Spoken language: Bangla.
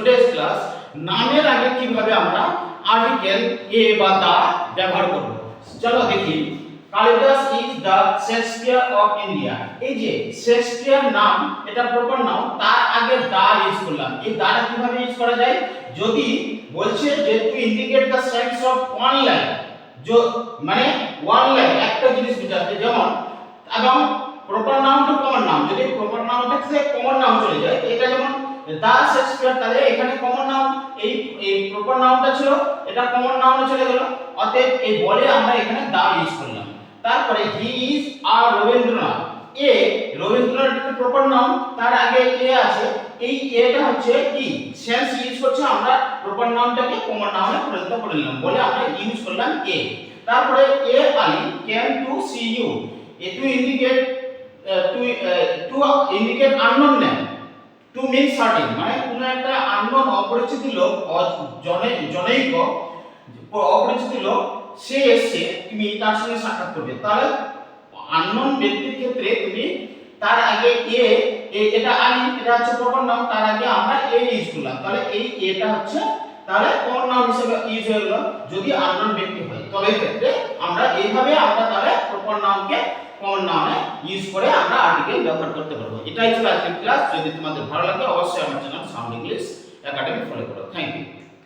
টুডেস ক্লাস নামের আগে কীভাবে আমরা আর্টিকেল এ বা দা ব্যবহার করব? চলো দেখি। Kalidas is the Shakespeare of India এই যে শেক্সপিয়ার নাম, এটা প্রপার নাম তার আগে দা ইউজ করলাম। এই দাটা কীভাবে ইউজ করা যায়? যদি বলছে যে to indicate the sense of one line মানে ওয়ান লাইন একটা জিনিস বোঝাতে যেমন, এবং proper noun to common noun যদি প্রপার নাউন থেকে কমন নাউন চলে যায়। এটা যেমন দা শেক্সপিয়ার তাহলে এখানে কমন নাউন এই এই প্রপার নাউনটা ছিল, এটা কমন নাউনে চলে গেল। অতএব এই বলে আমরা এখানে দা ইউজ করলাম। তারপরে হি ইজ আর রবীন্দ্রনাথ। এ, রবীন্দ্রনাথ একটা প্রপার নাউন তার আগে এ আছে। এই এটা হচ্ছে কি? সেন্স ইউজ করছে, আমরা প্রপার নাউনটাকে কমন নাউনে পরিণত করে নিলাম, বলে আমরা ইউজ করলাম এ। তারপরে a Ali can to see you a to indicate to to indicate unknown to mean certain মানে কোনো একটা আননোন অপরিচিত লোক জনে, জনৈক, অপরিচিত লোক, সে এসছে তুমি তার সঙ্গে সাক্ষাৎ করবে। তাহলে আননোন ব্যক্তির ক্ষেত্রে তুমি তার আগে এ এটা আলি এটা হচ্ছে প্রপার নাম তার আগে আমরা এ ইউজ করলাম। তাহলে এই এটা হচ্ছে, তাহলে কমন নাম হিসেবে ইউজ হয়ে গেল, যদি আননোন ব্যক্তি হয়। তবে ক্ষেত্রে আমরা এইভাবে আমরা তাহলে প্রপার নামকে কমন নামে ইউজ করে আমরা আর্টিকেল ব্যবহার করতে পারব। এটাই ছিল আজকের ক্লাস যদি তোমাদের ভালো লাগে, অবশ্যই আমার channel sound English academy follow করো। Thank you